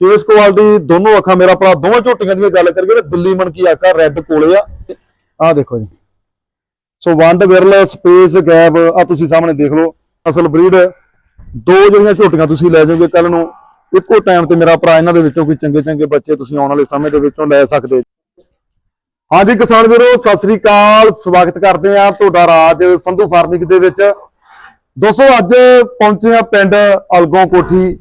Face quality ਦੋਨੋਂ ਅੱਖਾਂ ਮੇਰਾ ਭਰਾ, ਦੋਵਾਂ ਝੋਟੀਆਂ ਦੀ ਗੱਲ ਕਰੀਏ ਤਾਂ ਦਿੱਲੀ ਮਣਕੀ ਆਕਾ ਰੈੱਡ ਕੋਲੇ ਆ। ਆਹ ਦੇਖੋ ਜੀ। ਸੋ ਵੰਡ ਵਿਰਲ ਸਪੇਸ ਗੈਪ ਆ ਤੁਸੀਂ ਸਾਹਮਣੇ ਦੇਖ ਲਓ। ਅਸਲ ਬਰੀਡ ਦੋ ਜਿਹੜੀਆਂ ਝੋਟੀਆਂ ਤੁਸੀਂ ਲੈ ਜਾਓਗੇ ਕੱਲ ਨੂੰ, ਇੱਕੋ ਟਾਈਮ ਤੇ ਮੇਰਾ ਭਰਾ ਇਹਨਾਂ ਦੇ ਵਿੱਚੋਂ ਕੋਈ ਚੰਗੇ ਚੰਗੇ ਬੱਚੇ ਤੁਸੀਂ ਆਉਣ ਵਾਲੇ ਸਮੇਂ ਦੇ ਵਿੱਚੋਂ ਲੈ ਸਕਦੇ। ਹਾਂਜੀ ਕਿਸਾਨ ਵੀਰੋ, ਸਤਿ ਸ੍ਰੀ ਅਕਾਲ। ਸਵਾਗਤ ਕਰਦੇ ਆ ਤੁਹਾਡਾ ਰਾਜ ਸੰਧੂ ਫਾਰਮਿੰਗ ਦੇ ਵਿੱਚ। ਦੋਸਤੋ, ਅੱਜ ਪਹੁੰਚੇ ਆ ਪਿੰਡ ਅਲਗੋਂ ਕੋਠੀ।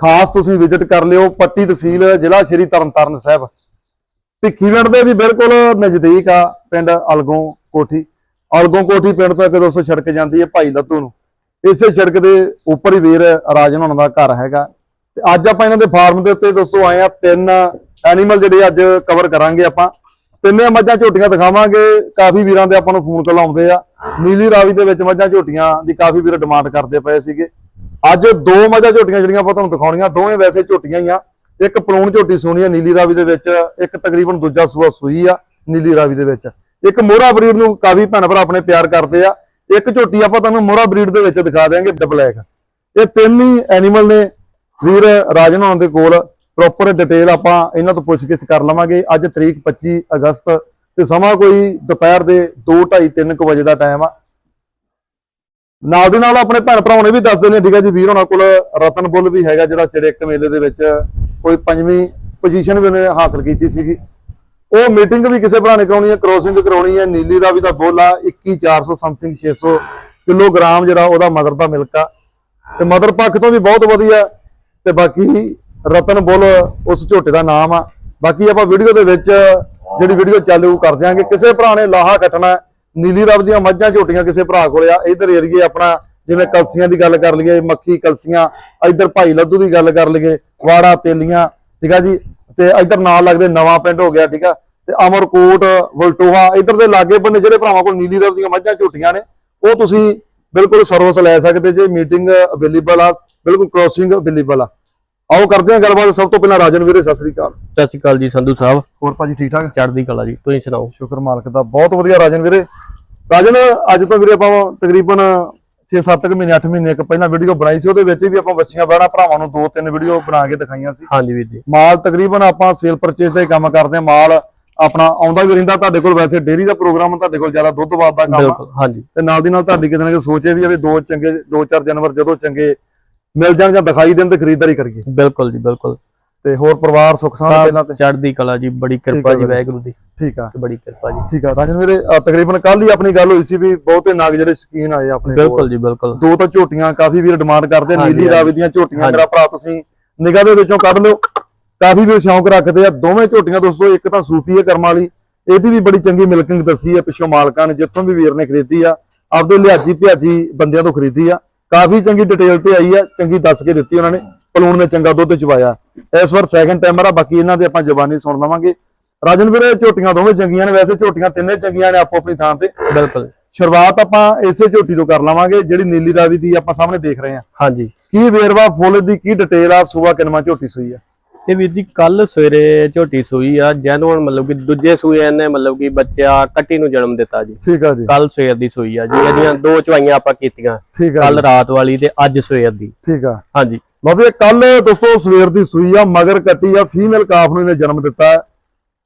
ਖਾਸ ਤੁਸੀਂ ਵਿਜ਼ਿਟ ਕਰ ਲਿਓ ਪੱਟੀ ਤਹਿਸੀਲ ਜ਼ਿਲ੍ਹਾ ਸ਼੍ਰੀ ਤਰਨਤਾਰਨ ਸਾਹਿਬ। ਭਿੱਖੀਵਿੰਡ ਦੇ ਵੀ ਬਿਲਕੁਲ ਨਜ਼ਦੀਕ ਆ ਪਿੰਡ ਅਲਗੋਂ ਕੋਠੀ। ਅਲਗੋਂ ਕੋਠੀ ਪਿੰਡ ਤੋਂ ਅੱਗੇ ਦੋਸਤੋ ਸੜਕ ਜਾਂਦੀ ਹੈ ਭਾਈ ਲੱਤੂ ਨੂੰ। ਇਸੇ ਸੜਕ ਦੇ ਉੱਪਰ ਹੀ ਵੀਰ ਰਾਜਨ ਹੋਣਾ ਦਾ ਘਰ ਹੈਗਾ। ਤੇ ਅੱਜ ਆਪਾਂ ਇਹਨਾਂ ਦੇ ਫਾਰਮ ਦੇ ਉੱਤੇ ਦੋਸਤੋ ਆਏ ਆ ਤਿੰਨ ਐਨੀਮਲ ਜਿਹੜੇ ਅੱਜ ਕਵਰ ਕਰਾਂਗੇ ਆਪਾਂ। ਤਿੰਨੇ ਮੱਝਾਂ ਝੋਟੀਆਂ ਦਿਖਾਵਾਂਗੇ। ਕਾਫੀ ਵੀਰਾਂ ਦੇ ਆਪਾਂ ਨੂੰ ਫੋਨ ਕਾਲ ਆਉਂਦੇ ਆ। ਨੀਲੀ ਰਾਵੀ ਦੇ ਵਿੱਚ ਮੱਝਾਂ ਝੋਟੀਆਂ ਦੀ ਕਾਫੀ ਵੀਰ ਡਿਮਾਂਡ ਕਰਦੇ ਪਏ ਸੀਗੇ। ਅੱਜ ਦੋ ਮਜ਼ਾ ਝੋਟੀਆਂ ਜਿਹੜੀਆਂ ਆਪਾਂ ਤੁਹਾਨੂੰ ਦਿਖਾਉਣੀਆਂ, ਦੋਵੇਂ ਵੈਸੇ ਝੋਟੀਆਂ ਹੀ ਆ। ਇੱਕ ਪਲੂਣ ਝੋਟੀ ਸੂਣੀ ਆ ਨੀਲੀ ਰਾਵੀ ਦੇ ਵਿੱਚ, ਇੱਕ ਤਕਰੀਬਨ ਦੂਜਾ ਸੂਆ ਸੂਈ ਆ ਨੀਲੀ ਰਾਵੀ ਦੇ ਵਿੱਚ। ਇੱਕ ਮੋਹਰਾ ਬਰੀਡ ਨੂੰ ਕਾਫੀ ਭੈਣ ਭਰਾ ਆਪਣੇ ਪਿਆਰ ਕਰਦੇ ਆ। ਇੱਕ ਝੋਟੀ ਆਪਾਂ ਤੁਹਾਨੂੰ ਮੋਹਰਾ ਬਰੀਡ ਦੇ ਵਿੱਚ ਦਿਖਾ ਦਿਆਂਗੇ ਬਲੈਕ ਇਹ ਤਿੰਨ ਹੀ ਐਨੀਮਲ ਨੇ, ਵੀਰ ਰਾਜਨ ਹੋਣ ਦੇ ਕੋਲ। ਪ੍ਰੋਪਰ ਡਿਟੇਲ ਆਪਾਂ ਇਹਨਾਂ ਤੋਂ ਪੁੱਛਗਿੱਛ ਕਰ ਲਵਾਂਗੇ। ਅੱਜ ਤਰੀਕ 25 ਅਗਸਤ ਤੇ ਸਮਾਂ ਕੋਈ ਦੁਪਹਿਰ ਦੇ 2:30 3 ਵਜੇ ਦਾ ਟਾਈਮ ਆ। ਨਾਲ ਦੀ ਨਾਲ ਆਪਣੇ ਭੈਣ ਭਰਾਵਾਂ ਨੇ ਵੀ ਦੱਸ ਦਿੰਦੇ ਠੀਕ ਆ ਜੀ, ਵੀਰ ਹੋਣਾ ਕੋਲ ਰਤਨ ਬੁੱਲ ਵੀ ਹੈਗਾ ਜਿਹੜਾ ਚੜੇਕ ਮੇਲੇ ਦੇ ਵਿੱਚ ਕੋਈ ਪੰਜਵੀਂ ਪੋਜੀਸ਼ਨ ਵੀ ਉਹਨੇ ਹਾਸਲ ਕੀਤੀ ਸੀਗੀ। ਉਹ ਮੀਟਿੰਗ ਵੀ ਕਿਸੇ ਭਰਾ ਨੇ ਕਰਾਉਣੀ ਹੈ ਕ੍ਰੋਸਿੰਗ ਕਰਾਉਣੀ ਹੈ, ਨੀਲੀ ਦਾ ਵੀ ਤਾਂ ਬੁੱਲ ਆ 21400 ਸਮਥਿੰਗ 600 ਕਿਲੋਗ੍ਰਾਮ ਜਿਹੜਾ ਉਹਦਾ ਮਦਰ ਦਾ ਮਿਲਕ ਆ। ਤੇ ਮਦਰ ਪੱਖ ਤੋਂ ਵੀ ਬਹੁਤ ਵਧੀਆ, ਤੇ ਬਾਕੀ ਰਤਨ ਬੁੱਲ ਉਸ ਝੋਟੇ ਦਾ ਨਾਮ ਆ। ਬਾਕੀ ਆਪਾਂ ਵੀਡੀਓ ਦੇ ਵਿੱਚ ਜਿਹੜੀ ਵੀਡੀਓ ਚਾਲੂ ਕਰ ਦਿਆਂਗੇ ਕਿਸੇ ਭਰਾ ਨੇ ਲਾਹਾ ਕੱਟਣਾ ਨੀਲੀ ਰੱਬ ਦੀਆਂ ਮੱਝਾਂ ਝੋਟੀਆਂ ਕਿਸੇ ਭਰਾ ਕੋਲ ਆ ਇਧਰ ਏਰੀਏ ਆਪਣਾ ਜਿਵੇਂ ਕਲਸੀਆਂ ਦੀ ਗੱਲ ਕਰ ਲਈਏ ਮੱਖੀ ਕਲਸੀਆਂ ਇਧਰ ਭਾਈ ਲੱਦੂ ਦੀ ਗੱਲ ਕਰ ਲਈਏ ਵਾੜਾ ਤੇਲੀਆਂ ਠੀਕ ਆ ਜੀ? ਤੇ ਇਧਰ ਨਾਲ ਲੱਗਦੇ ਨਵਾਂ ਪਿੰਡ ਹੋ ਗਿਆ ਠੀਕ ਆ? ਤੇ ਅਮਰਕੋਟ ਵਲਟੋਹਾ ਇਧਰ ਦੇ ਲਾਗੇ ਬੰਨੇ ਜਿਹੜੇ ਭਰਾਵਾਂ ਕੋਲ ਨੀਲੀ ਰੱਬ ਦੀਆਂ ਮੱਝਾਂ ਝੋਟੀਆਂ ਨੇ ਉਹ ਤੁਸੀਂ ਬਿਲਕੁਲ ਸਰਵਿਸ ਲੈ ਸਕਦੇ ਜੇ ਮੀਟਿੰਗ ਅਵੇਲੇਬਲ ਆ ਬਿਲਕੁਲ ਕ੍ਰੋਸਿੰਗ ਅਵੇਲੇਬਲ ਆ। ਆਓ ਕਰਦੇ ਹਾਂ ਗੱਲਬਾਤ ਸਭ ਤੋਂ ਪਹਿਲਾਂ ਰਾਜਨ ਵੀਰੇ ਸਤਿ ਸ੍ਰੀ ਅਕਾਲ। ਸਤਿ ਸ਼੍ਰੀ ਅਕਾਲ ਜੀ ਸੰਧੂ ਸਾਹਿਬ। ਹੋਰ ਭਾਜੀ ਠੀਕ ਠਾਕ? ਚੜ੍ਹਦੀ ਕਲਾ ਜੀ ਤੁਸੀਂ ਸੁਣਾਓ? ਸ਼ੁਕਰ ਮਾਲਕ ਦਾ ਬਹੁਤ ਵਧੀਆ ਰਾਜਨ ਵੀਰੇ। ਰਾਜਨ ਅੱਜ ਤੋਂ ਵੀਰੇ ਆਪਾਂ ਤਕਰੀਬਨ 6-7 ਮਹੀਨੇ 8 ਮਹੀਨੇ ਇੱਕ ਪਹਿਲਾਂ ਵੀਡੀਓ ਬਣਾਈ ਸੀ ਉਹਦੇ ਵਿੱਚ ਵੀ ਆਪਾਂ ਬੱਚੀਆਂ ਬਹਿਣਾ ਭਰਾਵਾਂ ਨੂੰ ਦੋ ਤਿੰਨ ਵੀਡੀਓ ਬਣਾ ਕੇ ਦਿਖਾਈਆਂ ਸੀ। ਹਾਂਜੀ ਵੀਰ ਜੀ। ਮਾਲ ਤਕਰੀਬਨ ਆਪਾਂ ਸੇਲ ਪਰਚੇਸ ਦਾ ਹੀ ਕੰਮ ਕਰਦੇ ਹਾਂ। ਮਾਲ ਆਪਣਾ ਆਉਂਦਾ ਵੀ ਰਹਿੰਦਾ ਤੁਹਾਡੇ ਕੋਲ ਵੈਸੇ ਡੇਅਰੀ ਦਾ ਪ੍ਰੋਗਰਾਮ ਤੁਹਾਡੇ ਕੋਲ ਜ਼ਿਆਦਾ ਦੁੱਧ ਬਾਦ ਦਾ ਕੰਮ ਆ। ਹਾਂਜੀ। ਤੇ ਨਾਲ ਦੀ ਨਾਲ ਤੁਹਾਡੀ ਕਿਤੇ ਨਾ ਕਿਤੇ ਸੋਚੇ ਵੀ ਆ ਵੀ ਦੋ ਚੰਗੇ ਦੋ ਚਾਰ ਜਾਨਵਰ ਜਦੋਂ ਚੰਗੇ ਮਿਲ ਜਾਣ ਜਾਂ ਦਿਖਾਈ ਦੇਣ ਤੇ ਖਰੀਦਦਾਰੀ ਕਰੀਏ। ਬਿਲਕੁਲ ਜੀ ਬਿਲਕੁਲ। ਤੇ ਹੋਰ ਪਰਿਵਾਰ ਸੁੱਖ ਸਾਂਦ ਪਹਿਲਾਂ ਤੇ। ਚੜ੍ਹਦੀ ਕਲਾ ਜੀ ਬੜੀ ਕਿਰਪਾ ਜੀ। ਵਾਹਿਗੁਰੂ ਦੀ। ਠੀਕ ਆ। ਬੜੀ ਕਿਰਪਾ ਜੀ। ਠੀਕ ਆ। ਰਾਜਨ ਵੀਰੇ ਅ, ਤਕਰੀਬਨ ਕੱਲ ਹੀ ਆਪਣੀ ਗੱਲ ਹੋਈ ਸੀ ਵੀ ਬਹੁਤੇ ਨਾਗ ਜਿਹੜੇ ਸ਼ਕੀਨ ਆਏ ਆਪਣੇ ਕੋਲ। ਬਿਲਕੁਲ ਜੀ ਬਿਲਕੁਲ। ਦੋ ਤਾਂ ਝੋਟੀਆਂ ਕਾਫੀ ਵੀਰ ਡਿਮਾਂਡ ਕਰਦੇ ਨੀਲੀ। ਰਾਵੀ ਦੀਆਂ ਝੋਟੀਆਂ। ਮੇਰਾ ਭਰਾ ਤੁਸੀਂ ਨਿਗਾਹ ਦੇ ਵਿੱਚੋਂ ਕੱਢ ਲਿਓ। ਕਾਫੀ ਵੀਰ ਸ਼ੌਂਕ ਰੱਖਦੇ ਆ। ਦੋਵੇਂ ਝੋਟੀਆਂ ਦੋਸਤੋ ਇੱਕ ਤਾਂ ਸੂਪੀ ਹੈ ਕਰਮ ਵਾਲੀ ਇਹਦੀ ਵੀ ਬੜੀ ਚੰਗੀ ਮਿਲਕਿੰਗ ਦੱਸੀ ਆ ਪਿੱਛੋਂ ਮਾਲਕਾਂ ਨੇ ਜਿੱਥੋਂ ਵੀ ਵੀਰ ਨੇ ਖਰੀਦੀ ਆ ਆਪਦੇ ਲਿਹਾਜੀ ਭਿਆਜੀ ਬੰਦਿਆਂ ਤੋਂ ਖਰੀਦੀ ਆ। ਕਾਫੀ ਚੰਗੀ ਡਿਟੇਲ ਤੇ ਆਈ ਆ ਚੰਗੀ ਦੱਸ ਕੇ ਦਿੱਤੀ ਉਹਨਾਂ ਨੇ। ਪਲੂਣ ਨੇ ਚੰਗਾ ਦੁੱਧ ਚਵਾਇਆ। ਇਸ ਵਾਰ ਸੈਕੰਡ ਟਾਈਮਰ ਆ ਬਾਕੀ ਇਹਨਾਂ ਦੇ ਆਪਾਂ ਜ਼ਬਾਨੀ ਸੁਣ ਲਵਾਂਗੇ। ਰਾਜਨ ਵੀਰੇ ਝੋਟੀਆਂ ਦੋਵੇਂ ਚੰਗੀਆਂ ਨੇ ਵੈਸੇ ਝੋਟੀਆਂ ਤਿੰਨੇ ਚੰਗੀਆਂ ਨੇ ਆਪੋ ਆਪਣੀ ਥਾਂ ਤੇ। ਬਿਲਕੁਲ। ਸ਼ੁਰੂਆਤ ਆਪਾਂ ਇਸੇ ਝੋਟੀ ਤੋਂ ਕਰ ਲਵਾਂਗੇ ਜਿਹੜੀ ਨੀਲੀ ਰਾਵੀ ਦੀ ਆਪਾਂ ਸਾਹਮਣੇ ਦੇਖ ਰਹੇ ਹਾਂ। ਹਾਂਜੀ। ਕੀ ਵੇਰਵਾ ਫੁੱਲ ਦੀ ਕੀ ਡਿਟੇਲ ਆ ਸੂਆ ਕਿਨਮਾ ਝੋਟੀ ਸੂਈ ਆ? ਇਹ ਵੀਰ ਜੀ ਕੱਲ ਸਵੇਰੇ ਝੋਟੀ ਸੂਈ ਆ ਜੈਨੂਨ ਮਤਲਬ ਕਿ ਦੂਜੇ ਸੂਏ ਇਹਨੇ ਮਤਲਬ ਕਿ ਬੱਚਾ ਕੱਟੀ ਨੂੰ ਜਨਮ ਦਿੱਤਾ ਜੀ। ਠੀਕ ਆ ਜੀ। ਕੱਲ ਸਵੇਰ ਦੀ ਸੂਈ ਆ ਜੀ ਇਹਦੀਆਂ ਦੋ ਚਵਾਈਆਂ ਆਪਾਂ ਕੀਤੀਆਂ ਠੀਕ ਆ ਕੱਲ ਰਾਤ ਵਾਲੀ ਤੇ ਅੱਜ ਸਵੇਰ ਦੀ। ਠੀਕ ਆ। ਹਾਂਜੀ। ਲਓ ਵੀ ਕੱਲ ਦੋਸਤੋ ਸਵੇਰ ਦੀ ਸੂਈ ਆ ਮਗਰ ਕੱਟੀ ਆ ਫੀਮੇਲ ਕਾਫ ਨੂੰ ਇਹਨੇ ਜਨਮ ਦਿੱਤਾ।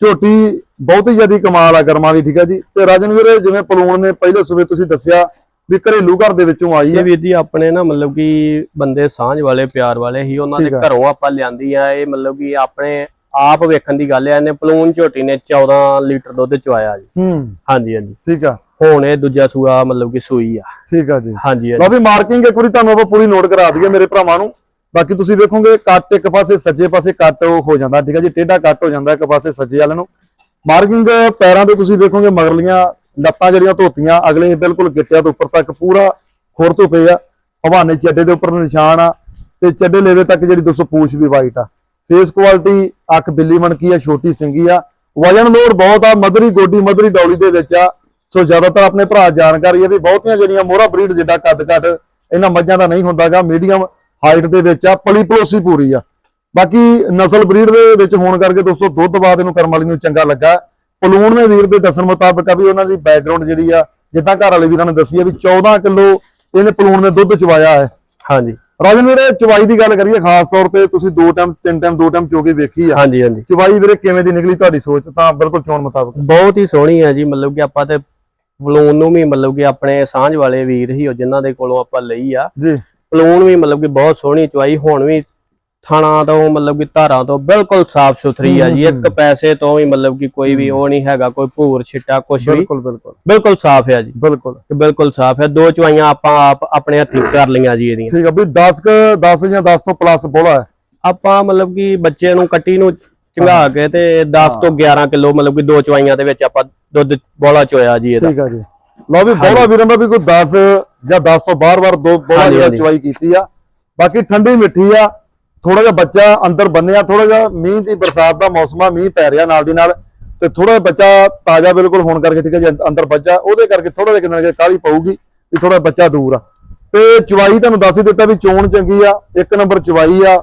ਝੋਟੀ ਬਹੁਤ ਹੀ ਜ਼ਿਆਦੀ ਕਮਾਲ ਆ ਕਰਮਾਂ ਦੀ ਠੀਕ ਆ ਜੀ। ਤੇ ਰਾਜਨ ਵੀਰੇ ਜਿਵੇਂ ਪਲੂਣ ਨੇ ਪਹਿਲੇ ਸਵੇਰ ਤੁਸੀਂ ਦੱਸਿਆ ਵੀ ਘਰੇਲੂ ਘਰ ਦੇ ਵਿੱਚੋਂ ਆਈ ਇਹ ਆ ਵੀਰ ਜੀ ਆਪਣੇ ਨਾ ਮਤਲਬ ਕਿ ਬੰਦੇ ਸਾਂਝ ਵਾਲੇ ਪਿਆਰ ਵਾਲੇ ਹੀ ਉਹਨਾਂ ਦੇ। ਘਰੋਂ ਆਪਾਂ ਲਿਆਂਦੀ ਆ। ਇਹ ਮਤਲਬ ਕਿ ਆਪਣੇ ਆਪ ਵੇਖਣ ਦੀ ਗੱਲ ਆ ਇਹਨੇ ਪਲੂਨ ਝੋਟੀ ਨੇ 14 ਲੀਟਰ ਦੁੱਧ ਚਵਾਇਆ ਜੀ। ਹੂੰ। ਹਾਂਜੀ ਹਾਂਜੀ। ਠੀਕ ਆ। ਹੁਣ ਇਹ ਦੂਜਾ ਸੂਆ ਮਤਲਬ ਕਿ ਸੂਈ ਆ। ਠੀਕ ਆ ਜੀ। ਹਾਂਜੀ ਲਓ ਵੀ ਮਾਰਕਿੰਗ ਇੱਕ ਵਾਰੀ ਤੁਹਾਨੂੰ ਆਪਾਂ ਪੂਰੀ ਨੋਟ ਕਰਾ ਦਈਏ ਮੇਰੇ ਭਰਾਵਾਂ ਨੂੰ। ਬਾਕੀ ਤੁਸੀਂ ਵੇਖੋਗੇ ਕੱਟ ਇੱਕ ਪਾਸੇ ਸੱਜੇ ਪਾਸੇ ਕੱਟ ਹੋ ਜਾਂਦਾ, ਠੀਕ ਹੈ ਜੀ? ਟੇਢਾ ਕੱਟ ਹੋ ਜਾਂਦਾ ਇੱਕ ਪਾਸੇ ਸੱਜੇ ਵਾਲੇ ਨੂੰ। ਮਾਰਕਿੰਗ ਪੈਰਾਂ ਤੇ ਤੁਸੀਂ ਵੇਖੋਗੇ ਮਗਰਲੀਆਂ ਲੱਤਾਂ ਜਿਹੜੀਆਂ ਧੋਤੀਆਂ, ਅਗਲੇ ਬਿਲਕੁਲ ਗਿੱਟਿਆਂ ਤੋਂ ਉੱਪਰ ਤੱਕ ਪੂਰਾ ਖੁਰ ਤੋਂ ਪਏ ਆ। ਹਵਾਨੇ ਚੱਡੇ ਦੇ ਉੱਪਰ ਨਿਸ਼ਾਨ ਆ ਤੇ ਚੱਡੇ ਲੇਵੇ ਤੱਕ ਜਿਹੜੀ ਦੋਸਤੋ ਪੂਛ ਵੀ ਵਾਈਟ ਆ। ਫੇਸ ਕੁਆਲਿਟੀ ਅੱਖ ਬਿੱਲੀ ਮਣਕੀ ਆ, ਛੋਟੀ ਸਿੰਗੀ ਆ। ਵਜਨ ਲੋਡ ਬਹੁਤ ਆ, ਮਧਰੀ ਗੋਡੀ, ਮਧਰੀ ਡੌਲੀ ਦੇ ਵਿੱਚ ਆ। ਸੋ ਜ਼ਿਆਦਾਤਰ ਆਪਣੇ ਭਰਾ ਜਾਣਕਾਰੀ ਆ ਵੀ ਬਹੁਤੀਆਂ ਜਿਹੜੀਆਂ ਮੋਹਰਾ ਬਰੀਡ ਜਿੱਡਾ ਕੱਦ ਕੱਟ ਇਹਨਾਂ ਮੱਝਾਂ ਦਾ ਨਹੀਂ ਹੁੰਦਾਗਾ। ਮੀਡੀਅਮ ਹਾਈਟ ਦੇ ਵਿੱਚ ਆ ਪਲੀ ਪਲੋਸੀ ਪੂਰੀ ਆ। ਬਾਕੀ ਨਸਲ ਬਰੀਡ ਦੇ ਵਿੱਚ ਹੋਣ ਕਰਕੇ ਦੋਸਤੋ ਦੁੱਧ ਬਾਦ ਇਹਨੂੰ ਕਰਮ ਵਾਲੀ ਨੂੰ ਚੰਗਾ ਲੱਗਾ। ਪਲੂਣ ਨੇ ਵੀਰ ਦੇ ਦੱਸਣ ਮੁਤਾਬਕ ਆ ਵੀ ਉਹਨਾਂ ਦੀ ਬੈਕਗ੍ਰਾਉਂਡ ਜਿਹੜੀ ਆ ਜਿੱਦਾਂ ਘਰ ਵਾਲੇ ਵੀਰਾਂ ਨੇ ਦੱਸੀ ਆ ਵੀ 14 ਕਿਲੋ ਇਹਨੇ ਪਲੂਣ ਨੇ ਦੁੱਧ ਚਵਾਇਆ ਹੈ। ਹਾਂਜੀ। ਰਾਜਨ ਵੀਰੇ ਚਵਾਈ ਦੀ ਗੱਲ ਕਰੀਏ ਖਾਸ ਤੌਰ ਤੇ ਤੁਸੀਂ ਦੋ ਟਾਈਮ ਤਿੰਨ ਟਾਈਮ ਦੋ ਟਾਈਮ ਚੋ ਕੇ ਵੇਖੀ ਆ। ਹਾਂਜੀ ਹਾਂਜੀ। ਚਵਾਈ ਵੀਰੇ ਕਿਵੇਂ ਦੀ ਨਿਕਲੀ ਤੁਹਾਡੀ ਸੋਚ? ਤਾਂ ਬਿਲਕੁਲ ਚੋਣ ਮੁਤਾਬਕ। ਬਹੁਤ ਹੀ ਸੋਹਣੀ ਹੈ ਜੀ ਮਤਲਬ ਕਿ ਆਪਾਂ ਤੇ ਬਲੂਨ ਨੂੰ ਵੀ ਮਤਲਬ ਕਿ ਆਪਣੇ ਸਾਂਝ ਵਾਲੇ ਵੀਰ ਹੀ ਜਿਨ੍ਹਾਂ ਦੇ ਕੋਲੋਂ ਆਪਾਂ ਲਈ ਆ। ਜੀ। ਬਲੂਨ ਵੀ ਮਤਲਬ ਕਿ ਬਹੁਤ ਸੋਹਣੀ ਚੁਆਈ ਹੁਣ ਵੀ ਥਾਣਾ ਤੋਂ ਮਤਲਬ ਕਿ ਧਾਰਾਂ ਤੋਂ ਬਿਲਕੁਲ ਸਾਫ਼ ਸੁਥਰੀ ਆ ਜੀ। ਇੱਕ ਪੈਸੇ ਤੋਂ ਵੀ ਮਤਲਬ ਕਿ ਕੋਈ ਵੀ ਉਹ ਨਹੀਂ ਹੈਗਾ ਕੋਈ ਭੂਰ ਛਿੱਟਾ ਕੁਝ ਵੀ। ਬਿਲਕੁਲ ਬਿਲਕੁਲ। ਬਿਲਕੁਲ ਸਾਫ਼ ਹੈ ਜੀ। ਬਿਲਕੁਲ। ਬਿਲਕੁਲ ਸਾਫ਼ ਹੈ ਦੋ ਚੁਆਈਆਂ ਆਪਾਂ ਆਪ ਆਪਣੇ ਹੱਥੀਂ ਕਰ ਲਈਆਂ ਜੀ ਇਹਦੀਆਂ। ਠੀਕ ਆ ਵੀ 10 ਕ 10 ਜਾਂ 10 ਤੋਂ ਪਲੱਸ ਬੋਲਾ ਹੈ। ਆਪਾਂ ਮਤਲਬ ਕਿ ਬੱਚੇ ਨੂੰ ਕੱਟੀ ਨੂੰ ਚੰਗਾ ਕੇ ਤੇ 10 ਤੋਂ 11 ਕਿਲੋ ਮਤਲਬ ਕਿ ਦੋ ਚੁਆਈਆਂ ਦੇ ਵਿੱਚ ਆਪਾਂ ਦੁੱਧ ਬੋਲਾ ਚੋਇਆ ਜੀ ਇਹਦਾ। ਠੀਕ ਆ ਜੀ। ਲਓ ਵੀ ਬੋਲਾ ਵੀਰਾਂ ਦਾ ਵੀ ਕੋਈ 10 ਜਾਂ 10 ਤੋਂ ਬਾਰ-ਬਾਰ ਦੋ ਬੋਲਾ ਜਿਹੜਾ। ਚਵਾਈ ਕੀਤੀ ਆ। ਬਾਕੀ ਠੰਡੀ ਮਿੱਠੀ ਆ ਥੋੜਾ ਜਿਹਾ ਬੱਚਾ ਅੰਦਰ ਬੰਨਿਆ ਥੋੜਾ ਜਿਹਾ ਮੀਂਹ ਦੀ ਬਰਸਾਤ ਦਾ ਮੌਸਮ ਆ ਮੀਂਹ ਪੈ ਰਿਹਾ ਨਾਲ ਦੀ ਨਾਲ ਤੇ ਥੋੜਾ ਜਿਹਾ ਬੱਚਾ ਤਾਜ਼ਾ ਬਿਲਕੁਲ ਹੋਣ ਕਰਕੇ ਠੀਕ ਹੈ ਜੀ ਅੰਦ- ਅੰਦਰ ਬੱਚਾ ਉਹਦੇ ਕਰਕੇ ਥੋੜਾ ਜਿਹਾ ਕਿੰਨਾ ਕਿ ਕਾਹਲੀ ਪਊਗੀ ਵੀ ਥੋੜਾ ਬੱਚਾ ਦੂਰ ਆ। ਤੇ ਚਵਾਈ ਤੁਹਾਨੂੰ ਦੱਸ ਹੀ ਦਿੱਤਾ ਵੀ ਚੋਣ ਚੰਗੀ ਆ ਇੱਕ ਨੰਬਰ ਚਵਾਈ ਆ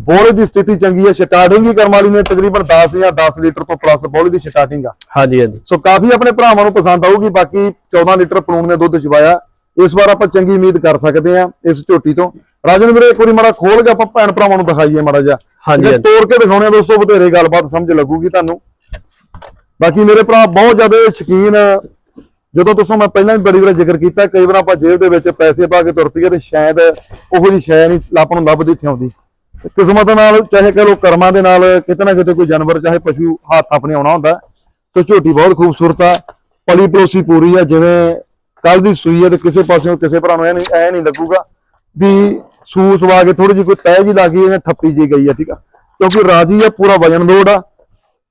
ਬੋਲੇ ਦੀ ਸਥਿਤੀ ਚੰਗੀ ਆ ਸਟਾਰਟਿੰਗ ਹੀ ਕਰਮ ਵਾਲੀ ਨੇ ਤਕਰੀਬਨ 10 ਜਾਂ 10 ਲੀਟਰ ਤੋਂ ਪਲੱਸ ਬੋਲੇ ਦੀ ਸਟਾਰਟਿੰਗ ਆ। ਹਾਂਜੀ ਹਾਂਜੀ। ਸੋ ਕਾਫੀ ਆਪਣੇ ਭਰਾਵਾਂ ਨੂੰ ਪਸੰਦ ਆਊਗੀ ਬਾਕੀ 14 ਲੀਟਰ ਪਲੂਣ ਨੇ ਦੁੱਧ ਚਵਾਇਆ ਇਸ ਵਾਰ ਆਪਾਂ ਚੰਗੀ ਉਮੀਦ ਕਰ ਸਕਦੇ ਆ ਇਸ ਝੋਟੀ ਤੋਂ। ਰਾਜਨ ਵੀਰੇ ਇੱਕ ਵਾਰੀ ਮਾੜਾ ਖੋਲ ਕੇ ਆਪਾਂ ਭੈਣ ਭਰਾਵਾਂ ਨੂੰ ਦਿਖਾਈਏ ਮਾੜਾ ਜਿਹਾ। ਹਾਂਜੀ ਤੋੜ ਕੇ ਦਿਖਾਉਣੇ ਦੋਸਤੋ ਬਥੇਰੇ ਗੱਲਬਾਤ ਸਮਝ ਲੱਗੂਗੀ ਤੁਹਾਨੂੰ। ਬਾਕੀ ਮੇਰੇ ਭਰਾ ਬਹੁਤ ਜ਼ਿਆਦਾ ਸ਼ਕੀਨ। ਜਦੋਂ ਤੁਸੀਂ ਮੈਂ ਪਹਿਲਾਂ ਵੀ ਬੜੀ ਵਾਰ ਜ਼ਿਕਰ ਕੀਤਾ ਕਈ ਵਾਰ ਆਪਾਂ ਜੇਬ ਦੇ ਵਿੱਚ ਪੈਸੇ ਪਾ ਕੇ ਤੁਰ ਪਈਏ ਤੇ ਸ਼ਾਇਦ ਉਹੋ ਜੀ ਸ਼ੈ ਨਹੀਂ ਆਪਾਂ ਨੂੰ ਲੱਭਦੀ ਇੱਥੇ ਆਉਂਦੀ ਕਿਸਮਤ ਨਾਲ ਚਾਹੇ ਕਹ ਲੋ ਕਰਮਾਂ ਦੇ ਨਾਲ ਕਿਤੇ ਨਾ ਕਿਤੇ ਕੋਈ ਜਾਨਵਰ ਚਾਹੇ ਪਸ਼ੂ ਹੱਥ ਆਪਣੇ ਆਉਣਾ ਹੁੰਦਾ। ਤੇ ਝੋਟੀ ਬਹੁਤ ਖੂਬਸੂਰਤ ਆ। ਪਲੀ ਪਲੋਸੀ ਪੂਰੀ ਆ ਜਿਵੇਂ ਕੱਲ ਦੀ ਸੂਈ ਆ ਤੇ ਕਿਸੇ ਪਾਸਿਓਂ ਕਿਸੇ ਭਰਾ ਨੂੰ ਐ ਨਹੀਂ ਐ ਨਹੀਂ ਲੱਗੂਗਾ ਵੀ ਸੂ ਸਵਾ ਕੇ ਥੋੜੀ ਜਿਹੀ ਕੋਈ ਤਹਿ ਜੀ ਲੱਗੀ ਇਹਨੇ ਠੱਪੀ ਜੀ ਗਈ ਆ ਠੀਕ ਆ? ਕਿਉਂਕਿ ਰਾਜੀ ਆ ਪੂਰਾ ਵਜਨ ਲੋੜ ਆ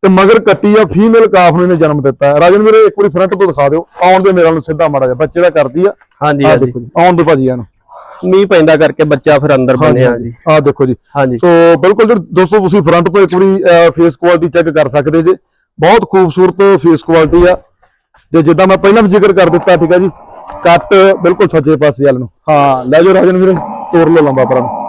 ਤੇ ਮਗਰ ਕੱਟੀ ਆ ਫੀਮੇਲ ਕਾਫ ਨੂੰ ਇਹਨੇ ਜਨਮ ਦਿੱਤਾ। ਰਾਜਨ ਵੀਰੇ ਇੱਕ ਵਾਰੀ ਫਰੰਟ ਤੋਂ ਦਿਖਾ ਦਿਓ। ਆਉਣ ਦੇ ਮੇਰੇ ਨੂੰ ਸਿੱਧਾ ਮਾੜਾ ਜਿਹਾ ਬੱਚੇ ਦਾ ਕਰਦੀ ਆ। ਹਾਂਜੀ ਆ ਦੇਖੋ ਆਉਣ ਦੇ ਭਾਜੀ ਇਹਨੂੰ। ਮੀਂਹ ਪੈਂਦਾ ਕਰਕੇ ਬੱਚਾ ਫਿਰ ਅੰਦਰ ਬੰਨਿਆ ਜੀ ਆ ਦੇਖੋ ਜੀ। ਹਾਂਜੀ। ਸੋ ਬਿਲਕੁਲ ਜੀ ਦੋਸਤੋ ਤੁਸੀਂ ਫਰੰਟ ਤੋਂ ਇੱਕ ਵਾਰੀ ਫੇਸ ਕੁਆਲਿਟੀ ਚੈੱਕ ਕਰ ਸਕਦੇ ਜੇ। ਬਹੁਤ ਖੂਬਸੂਰਤ ਫੇਸ ਕੁਆਲਿਟੀ ਆ। ਤੇ ਜਿੱਦਾਂ ਮੈਂ ਪਹਿਲਾਂ ਵੀ ਜ਼ਿਕਰ ਕਰ ਦਿੱਤਾ ਠੀਕ ਆ ਜੀ ਕੱਟ ਬਿਲਕੁਲ ਸੱਜੇ ਪਾਸੇ ਵੱਲ ਨੂੰ। ਹਾਂ ਲੈ ਜਾਓ ਰਾਜਨ ਵੀਰੇ ਤੋਰ ਲਓ ਲੰਬਾ ਪਰਾਂ ਨੂੰ।